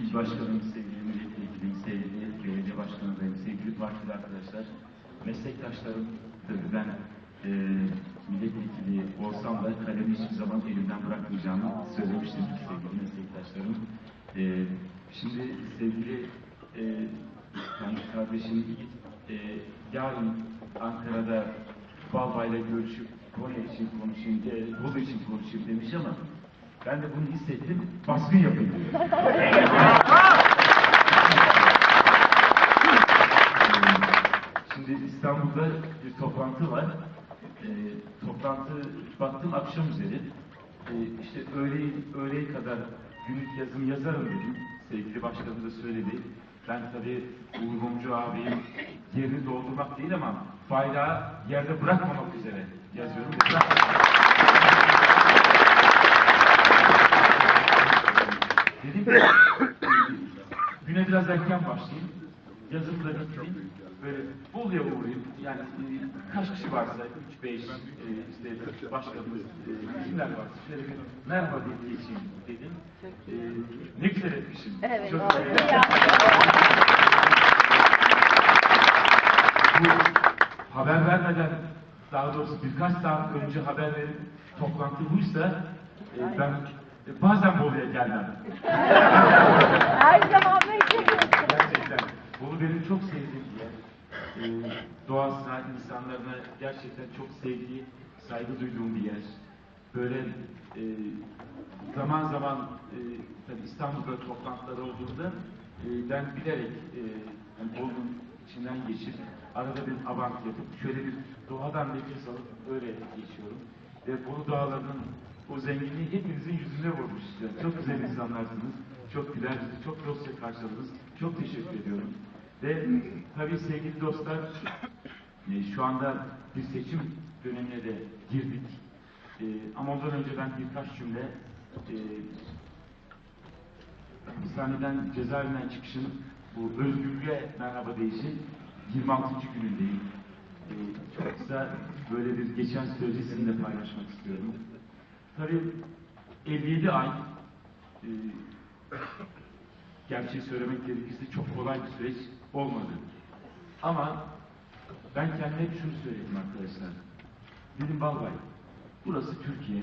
İl Başkanım, sevgili milletvekilim, sevgili belediye başkanım, sevgili partili arkadaşlar, meslektaşlarım, tabii ben e, milletvekili olsam da kalemi hiçbir zaman elimden bırakmayacağımı söylemiştim sevgili meslektaşlarım. E, şimdi sevgili e, yani kardeşim e, yarın Ankara'da Balbay'la görüşüp Konya için konuşayım, e, Bolu için konuşayım demiş ama ben de bunu hissettim, baskın yapayım. Şimdi İstanbul'da bir toplantı var. E, toplantı baktım akşam üzeri. E, işte öğle, öğleye kadar günlük yazım yazarım dedim. Sevgili başkanım da söyledi. Ben tabii Uğur Mumcu abinin yerini doldurmak değil ama bayrağı yerde bırakmamak üzere yazıyorum. Dedim ki, güne biraz erken başlayayım. Yazım da bitireyim. Böyle Bolu'ya uğrayayım. Yani e, kaç kişi varsa, 3 5 e, işte başkanımız, e, kimler varsa şöyle bir merhaba deyip geçeyim dedim. E, ne güzel etmişim. Evet, Çok, e, bu haber vermeden, daha doğrusu birkaç saat önce haber verip toplantı buysa e, ben e, bazen Bolu'ya gelmem. Her zaman bekliyoruz. Gerçekten. Bolu benim çok sevdiğim bir yer. Ee, doğasına, insanlarına gerçekten çok sevdiği, saygı duyduğum bir yer. Böyle e, zaman zaman e, tabii İstanbul'da toplantılar olduğunda e, ben bilerek e, yani Bolu'nun içinden geçip arada bir avant yapıp şöyle bir doğadan nefes alıp öyle geçiyorum. Ve Bolu dağlarının o zenginliği hepinizin yüzüne vurmuş. Yani çok güzel insanlarsınız. Çok güler yüzlü, çok dostça karşıladınız. Çok teşekkür ediyorum. Ve tabii sevgili dostlar, e, şu anda bir seçim dönemine de girdik. E, ama ondan önce ben birkaç cümle e, hapishaneden, cezaevinden çıkışın bu özgürlüğe merhaba deyişin 26. günündeyim. Çok kısa böyle bir geçen süreci sizinle paylaşmak istiyorum. Tabii 57 ay e, gerçeği söylemek gerekirse çok kolay bir süreç olmadı. Ama ben kendime hep şunu söyledim arkadaşlar. Dedim Balbay, burası Türkiye.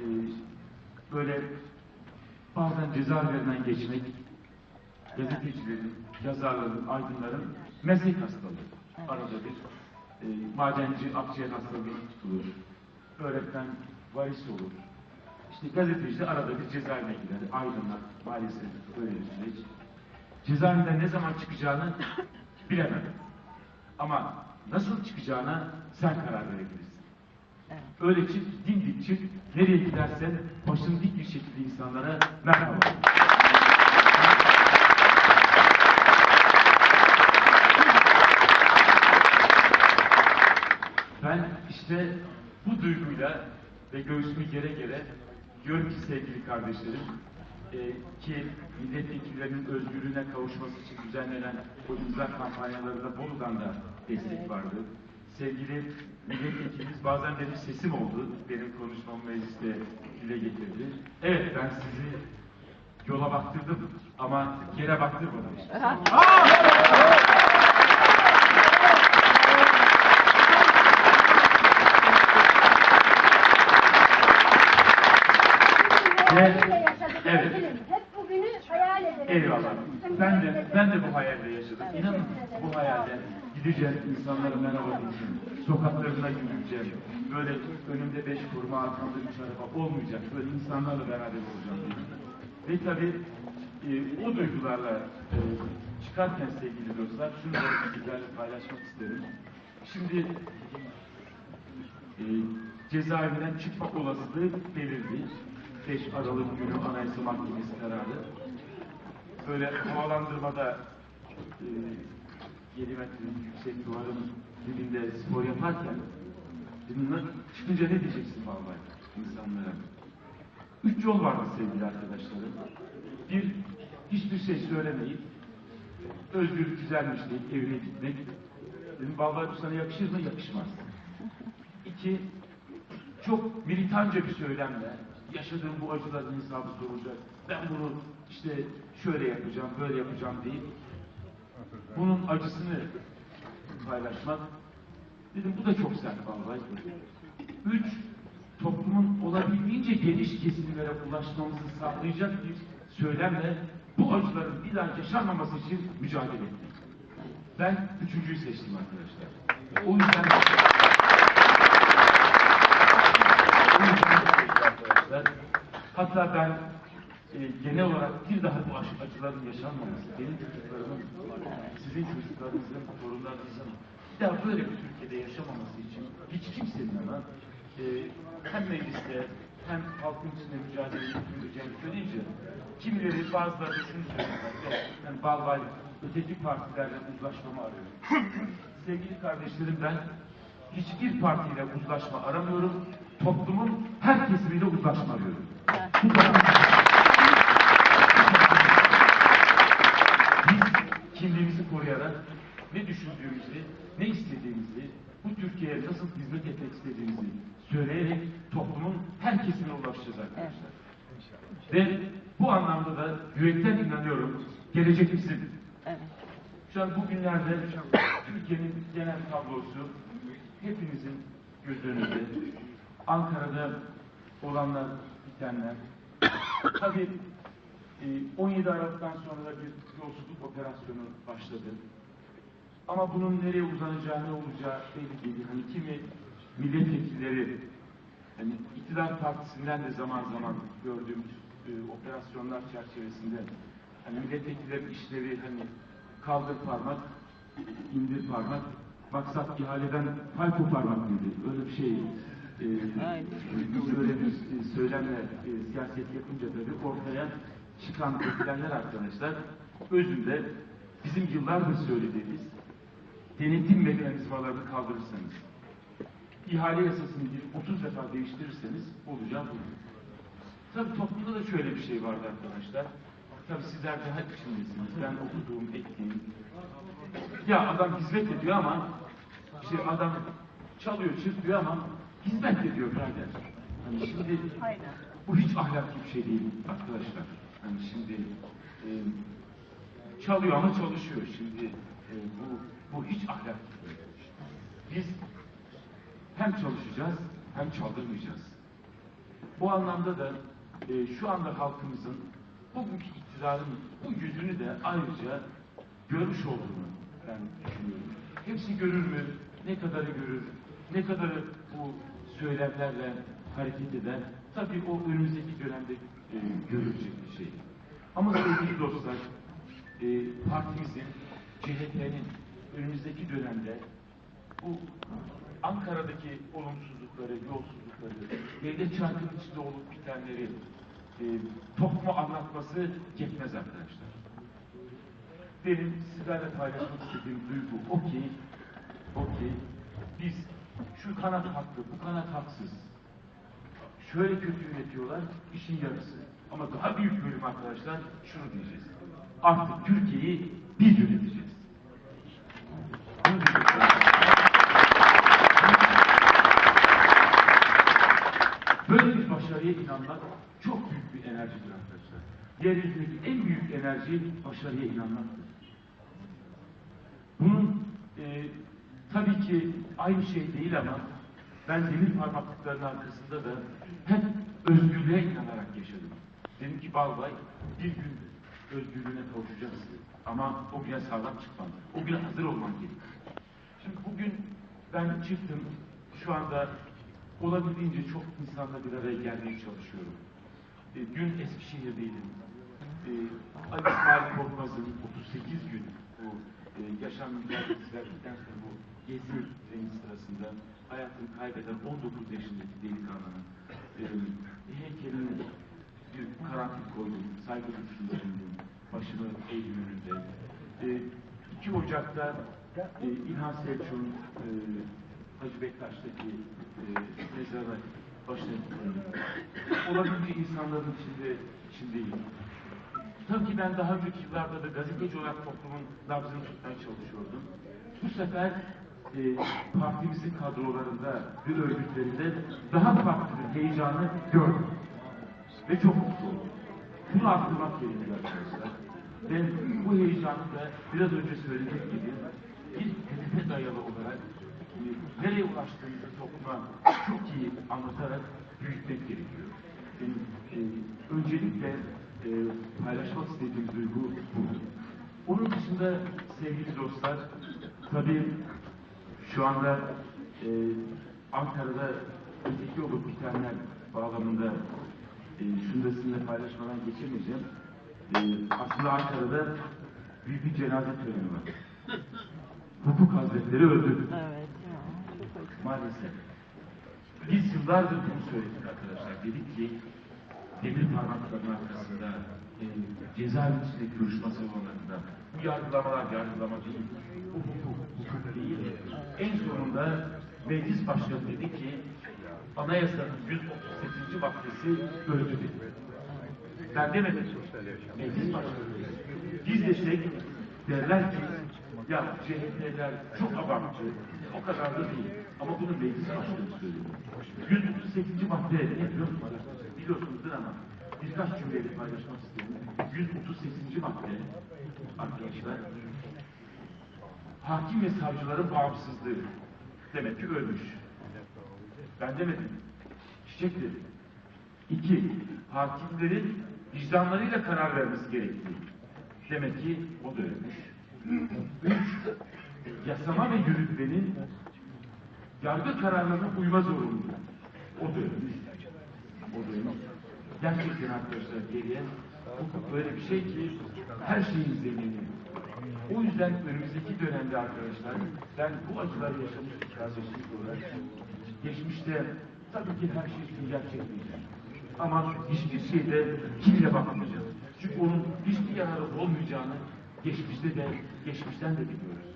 Ee, böyle bazen cezaevlerinden geçmek, gazetecilerin, yazarların, aydınların meslek hastalığı. Arada bir e, madenci akciğer hastalığı tutulur. Öğretmen varis olur. İşte gazeteci de arada bir cezaevine gider. Aydınlar maalesef böyle bir süreç. Cezaevinden ne zaman çıkacağını bilemem. Ama nasıl çıkacağına sen karar verebilirsin. Öyle çık, dimdik çık, nereye gidersen başın dik bir şekilde insanlara merhaba. Ben işte bu duyguyla ve göğsümü gere gere diyorum ki sevgili kardeşlerim e, ki milletvekillerinin özgürlüğüne kavuşması için düzenlenen bu imza kampanyalarında Bolu'dan da destek vardı. Sevgili milletvekilimiz bazen benim sesim oldu. Benim konuşmamı mecliste dile getirdi. Evet ben sizi yola baktırdım ama yere baktırmadım işte. Ve- evet. Hep bugünü hayal edelim. Eyvallah. Ben de ben de bu hayalle yaşadım. İnanın bu hayalde gideceğim insanlara merhaba diyeceğim. Sokaklarına yürüyeceğim. Böyle önümde beş kurma, arkamda üç araba olmayacak. Böyle insanlarla beraber olacağım. Ve tabii e, o duygularla e, çıkarken sevgili dostlar şunu da sizlerle paylaşmak isterim. Şimdi e, cezaevinden çıkma olasılığı belirdi. 5 Aralık günü Anayasa Mahkemesi kararı. Böyle havalandırmada e, 7 metrelik yüksek duvarın dibinde spor yaparken "Lan çıkınca ne diyeceksin vallahi insanlara? Üç yol vardı sevgili arkadaşlarım. Bir, hiçbir şey söylemeyip özgürlük güzelmiş deyip evine gitmek. Dedim vallahi bu sana yakışır mı? Yakışmaz. İki, çok militanca bir söylemle yaşadığım bu acıların hesabı sorulacak. Ben bunu işte şöyle yapacağım, böyle yapacağım deyip bunun acısını paylaşmak. Dedim bu da çok sert vallahi. Üç, toplumun olabildiğince geniş kesimlere ulaşmamızı sağlayacak bir söylemle bu acıların bir daha yaşanmaması için mücadele ettik. Ben üçüncüyü seçtim arkadaşlar. O yüzden o yüzden seçtim arkadaşlar. Hatta ben e, genel olarak bir daha bu acıların yaşanmaması, benim çocuklarımın, sizin çocuklarınızın, torunlarınızın bir daha böyle bir Türkiye'de yaşamaması için hiç kimsenin ama e, hem mecliste hem halkın içinde mücadele edileceğini söyleyince kimileri bazıları şunu söylüyorlar. Yani balbay öteki partilerle uzlaşmamı arıyorum. Sevgili kardeşlerim ben hiçbir partiyle uzlaşma aramıyorum. Toplumun her kesimiyle uzlaşma arıyorum. Biz kimliğimizi koruyarak ne düşündüğümüzü, ne istediğimizi, bu Türkiye'ye nasıl hizmet etmek istediğimizi söyleyerek toplumun her kesimine ulaşacağız arkadaşlar. Ve bu anlamda da yürekten inanıyorum, gelecek bizim. Evet. Şu an bugünlerde Türkiye'nin genel tablosu hepinizin göz önünde. Ankara'da olanlar, bitenler. Tabii e, 17 Aralık'tan sonra bir yolsuzluk operasyonu başladı. Ama bunun nereye uzanacağı, ne olacağı belli değil. Hani kimi milletvekilleri, hani iktidar partisinden de zaman zaman gördüğümüz e, operasyonlar çerçevesinde hani milletvekillerin işleri hani kaldır parmak, indir parmak, maksat ihaleden pay koparmak mıydı? Öyle bir şey. E, Aynen. biz öyle bir e, söylemle e, siyaset yapınca tabii ortaya çıkan dökülenler arkadaşlar özünde bizim yıllardır söylediğimiz denetim mekanizmalarını kaldırırsanız, ihale yasasını bir 30 defa değiştirirseniz olacağı bu. Tabii toplumda da şöyle bir şey vardı arkadaşlar. Tabii sizler daha içindesiniz. Ben okuduğum, ettiğim. Ya adam hizmet ediyor ama işte adam çalıyor, çırpıyor ama hizmet ediyor birader. Hani şimdi bu hiç ahlaklı bir şey değil arkadaşlar. Hani şimdi e, çalıyor ama çalışıyor. Şimdi e, bu bu hiç ahlaklı değil. Biz hem çalışacağız hem çaldırmayacağız. Bu anlamda da e, şu anda halkımızın bugünkü iktidarın bu yüzünü de ayrıca görmüş olduğunu ben düşünüyorum. Hepsi görür mü? Ne kadarı görür? Ne kadarı söylemlerle hareket eder? Tabii o önümüzdeki dönemde e, görülecek bir şey. Ama sevgili dostlar, e, partimizin, CHP'nin önümüzdeki dönemde bu Ankara'daki olumsuzlukları, yolsuzlukları, devlet çarkının içinde olup bitenleri e, topluma anlatması yetmez arkadaşlar. Benim sizlerle paylaşmak istediğim duygu o ki, o ki biz şu kanat haklı, bu kanat haksız. Şöyle kötü yönetiyorlar, işin yarısı. Ama daha büyük bölüm arkadaşlar şunu diyeceğiz. Artık Türkiye'yi biz yöneteceğiz. Böyle bir başarıya inanmak çok büyük bir enerjidir arkadaşlar. Yeryüzündeki en büyük enerji başarıya inanmaktır. Bunun e, tabii ki aynı şey değil ama ben demir parmaklıkların arkasında da hep özgürlüğe inanarak yaşadım. Dedim ki Balbay bir gün özgürlüğüne kavuşacaksın. Ama o güne sağlam çıkman, o güne hazır olman gerekiyor. Şimdi bugün ben çıktım, şu anda olabildiğince çok insanla bir araya gelmeye çalışıyorum. E, dün Eskişehir'deydim. E, Ali İsmail Korkmaz'ın 38 gün bu e, yaşam mücadelesi verdikten sonra bu gezi treni sırasında hayatını kaybeden 19 yaşındaki delikanlının e, heykeline bir karanfil koydum, saygı duruşunda bulundum, başımı eğdim önünde. E, 2 Ocak'ta e, İlhan Selçuk'un e, Hacı Bektaş'taki e, mezara başına koydum. Olabildiği insanların içinde, içindeyim. Tabii ki ben daha önceki yıllarda da gazeteci olarak toplumun nabzını tutmaya çalışıyordum. Bu sefer e, partimizin kadrolarında ve örgütlerinde daha farklı bir heyecanı gördüm. Ve çok mutlu oldum. Bunu aklmak gerekiyor arkadaşlar. Ben bu heyecanı da biraz önce söylediğim gibi bir hedefe dayalı olarak e, nereye ulaştığımızı topluma çok iyi anlatarak büyütmek gerekiyor. Benim e, öncelikle e, paylaşmak istediğim duygu bu. Onun dışında sevgili dostlar, tabii şu anda e, Ankara'da öteki olup bitenler bağlamında e, şunu da sizinle paylaşmadan geçemeyeceğim. E, aslında Ankara'da büyük bir cenaze töreni var. Hukuk hazretleri öldü. Evet. ya. Maalesef. Biz yıllardır bunu söyledik arkadaşlar. Dedik ki demir parmakların arkasında e, cezaevi içindeki duruşma salonlarında bu yargılamalar yargılama değil, bu hukuk, hukuk değil. En sonunda meclis başkanı dedi ki anayasanın 138. maddesi öldü dedi. Ben demedim. Meclis başkanı. Biz desek derler ki ya CHP'ler çok abartı, o kadar da değil. Ama bunu meclis başkanı söylüyor. 138. madde ne biliyor musunuz? Biliyorsunuzdur ama birkaç cümleyle paylaşmak istiyorum. 138. madde arkadaşlar hakim ve savcıların bağımsızlığı demek ki ölmüş. Ben demedim. Çiçek dedi. İki, hakimlerin vicdanlarıyla karar vermesi gerektiği. Demek ki o da ölmüş. Üç, yasama ve yürütmenin yargı kararlarına uyma zorunluluğu. O da ölmüş. O da ölmüş. Gerçekten arkadaşlar geriye hukuk böyle bir şey ki her şeyin zemini. O yüzden önümüzdeki dönemde arkadaşlar ben bu acıları yaşamış bir kardeşlik olarak geçmişte tabii ki her şey için gerçekmeyecek. Ama hiçbir şeyde kimle bakmayacağız. Çünkü onun hiçbir yararı olmayacağını geçmişte de geçmişten de biliyoruz.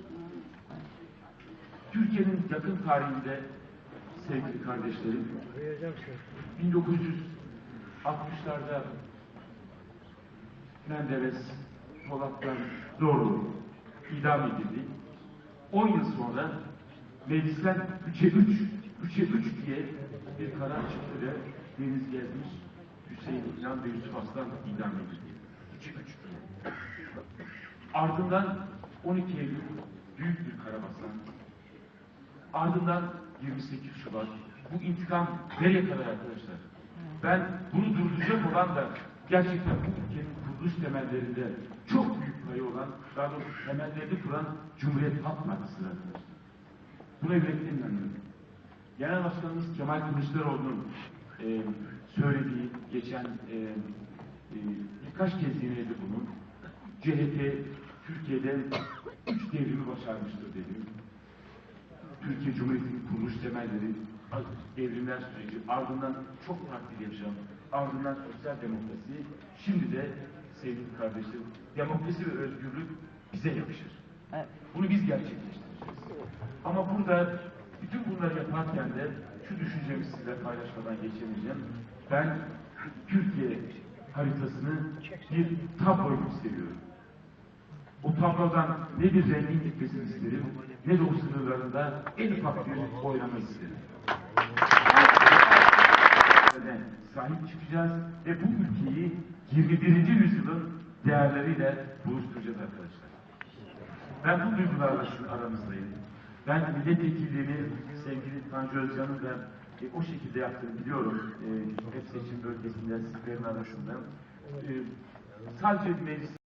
Türkiye'nin yakın tarihinde sevgili kardeşlerim 1960'larda Menderes, Polat'tan doğru idam edildi. 10 yıl sonra meclisten 3'e 3, 3'e 3 diye bir karar çıktı ve Deniz Gezmiş, Hüseyin İlhan ve Yusuf Aslan idam edildi. 3'e 3 diye. Ardından 12 Eylül büyük bir karabasan. Ardından 28 Şubat. Bu intikam nereye kadar arkadaşlar? Ben bunu durduracak olan da gerçekten bu ülkenin kuruluş temellerinde çok büyük payı olan, daha doğrusu temellerini kuran Cumhuriyet Halk Partisi'dir arkadaşlar. Buna yürekten inanıyorum. Genel Başkanımız Kemal Kılıçdaroğlu'nun e, söylediği, geçen e, e, birkaç kez yineledi bunu. CHP Türkiye'de üç devrimi başarmıştır dedi. Türkiye Cumhuriyeti'nin kuruluş temelleri, devrimler süreci, ardından çok farklı yaşam, ardından sosyal demokrasi, şimdi de sevgili kardeşlerim, demokrasi ve özgürlük bize yakışır. Evet. Bunu biz gerçekleştireceğiz. Ama burada bütün bunları yaparken de şu düşüncemi sizinle paylaşmadan geçemeyeceğim. Ben Türkiye haritasını bir tablo gibi seviyorum. O tablodan ne bir rengin gitmesini isterim, ne de o sınırlarında en ufak bir oynama isterim. Sahip çıkacağız ve bu ülkeyi 21. yüzyılın değerleriyle buluşturacağız arkadaşlar. Ben bu duygularla şu aramızdayım. Ben milletvekilliğini sevgili Tanju Özcan'ın da e, o şekilde yaptığını biliyorum. E, hep seçim bölgesinde sizlerin arasında. E, sadece meclis